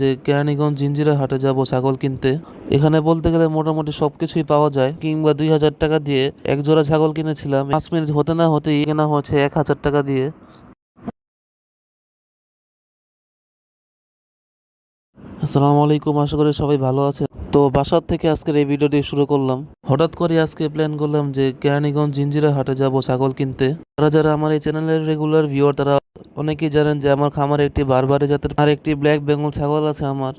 যে কেরানীগঞ্জ জিঞ্জিরা হাটে যাব ছাগল কিনতে, এখানে বলতে গেলে মোটামুটি সবকিছুই পাওয়া যায়। কিংবা দুই হাজার টাকা দিয়ে এক জোড়া ছাগল কিনেছিলাম। পাঁচ মিনিট হতে না হতেই কেনা হচ্ছে এক হাজার টাকা দিয়ে। আসসালামু আলাইকুম, আশা করি সবাই ভালো আছে তো বাসার থেকে আজকের এই ভিডিওটি শুরু করলাম। হঠাৎ করে আজকে প্ল্যান করলাম যে কেরানীগঞ্জ জিঞ্জিরা হাটে যাব ছাগল কিনতে। যারা যারা আমার এই চ্যানেলের রেগুলার ভিউয়ার তারা অনেকেই জানেন যে আমার খামারে একটি বারবারে জাতের আর একটি ব্ল্যাক বেঙ্গল ছাগল আছে আমার।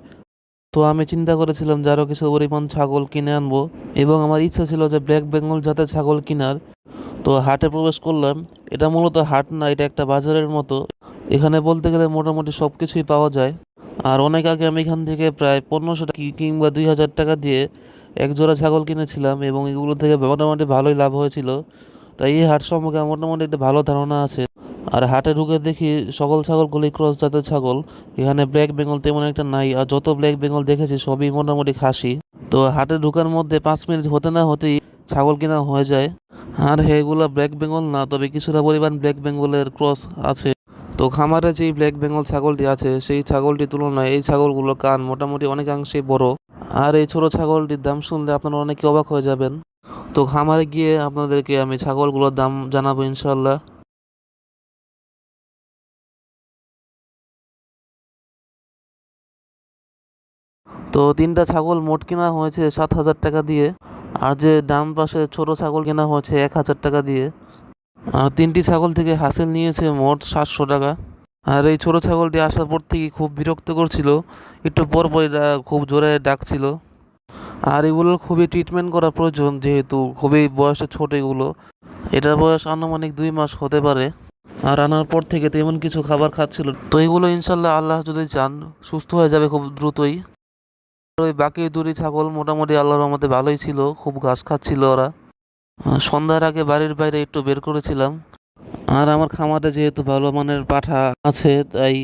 তো আমি চিন্তা করেছিলাম যে আরও কিছু পরিমাণ ছাগল কিনে আনব এবং আমার ইচ্ছা ছিল যে ব্ল্যাক বেঙ্গল জাতের ছাগল কেনার। তো হাটে প্রবেশ করলাম। এটা মূলত হাট না, এটা একটা বাজারের মতো। এখানে বলতে গেলে মোটামুটি সব কিছুই পাওয়া যায়। আর অনেক আগে আমি এখান থেকে প্রায় পনেরোশো টাকা কিংবা দুই হাজার টাকা দিয়ে এক জোড়া ছাগল কিনেছিলাম এবং এগুলো থেকে মোটামুটি ভালোই লাভ হয়েছিল। তাই এই হাট সম্পর্কে মোটামুটি একটা ভালো ধারণা আছে। আর হাটে ঢুকে দেখি সকল ছাগলগুলি ক্রস জাতের ছাগল। এখানে ব্ল্যাক বেঙ্গল তেমন একটা নাই, আর যত ব্ল্যাক বেঙ্গল দেখেছি সবই মোটামুটি খাসি। তো হাটে ঢুকার মধ্যে পাঁচ মিনিট হতে না হতেই ছাগল কেনা হয়ে যায়। আর এগুলো ব্ল্যাক বেঙ্গল না, তবে কিছুটা পরিমাণ ব্ল্যাক বেঙ্গলের ক্রস আছে। তো খামারে যেই ব্ল্যাক বেঙ্গল ছাগলটি আছে, সেই ছাগলটির তুলনায় এই ছাগলগুলোর কান মোটামুটি অনেকাংশেই বড়। আর এই ছোট ছাগলটির দাম শুনলে আপনারা অনেকে অবাক হয়ে যাবেন। তো খামারে গিয়ে আপনাদেরকে আমি ছাগলগুলোর দাম জানাব ইনশাল্লাহ তো তিনটা ছাগল মোট কেনা হয়েছে সাত হাজার টাকা দিয়ে। আর যে ডান পাশে ছোট ছাগল কেনা হয়েছে এক হাজার টাকা দিয়ে। আর তিনটি ছাগল থেকে হাসিল নিয়েছে মোট সাতশো টাকা। আর এই ছোট ছাগলটি আসার পর থেকে খুব বিরক্ত করছিল একটু পর পর খুব জোরে ডাকছিল। আর এগুলোর খুবই ট্রিটমেন্ট করা প্রয়োজন যেহেতু খুবই বয়সে ছোট এগুলো। এটার বয়স আনুমানিক দুই মাস হতে পারে। আর আনার পর থেকে তেমন কিছু খাবার খাচ্ছিল। তো এগুলো ইনশাল্লাহ আল্লাহ যদি চান, সুস্থ হয়ে যাবে খুব দ্রুতই। ওই বাকি দুটি ছাগল মোটামুটি আল্লাহর রহমতে ভালোই ছিল, খুব ঘাস খাচ্ছিল ওরা। সন্ধ্যার আগে বাড়ির বাইরে একটু বের করেছিলাম। আর আমার খামারে যেহেতু ভালো মানের পাঠা আছে, তাই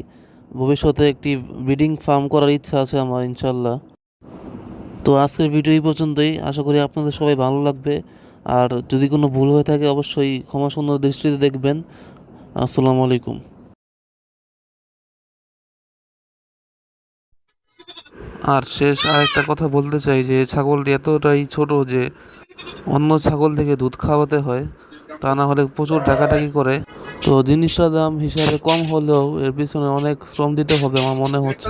ভবিষ্যতে একটি ব্রিডিং ফার্ম করার ইচ্ছা আছে আমার, ইনশাল্লাহ। তো আজকের ভিডিও এই পর্যন্তই। আশা করি আপনাদের সবাই ভালো লাগবে। আর যদি কোনো ভুল হয়ে থাকে, অবশ্যই ক্ষমা সুন্দর দৃষ্টিতে দেখবেন। আসসালামু আলাইকুম। আর শেষ আরেকটা কথা বলতে চাই যে, ছাগলটি এতটাই ছোট যে, অন্য ছাগল থেকে দুধ খাওয়াতে হয়, তা না হলে প্রচুর টাকাটাকি করে। তো জিনিসটার দাম হিসাবে কম হলেও এর পিছনে অনেক শ্রম দিতে হবে আমার মনে হচ্ছে।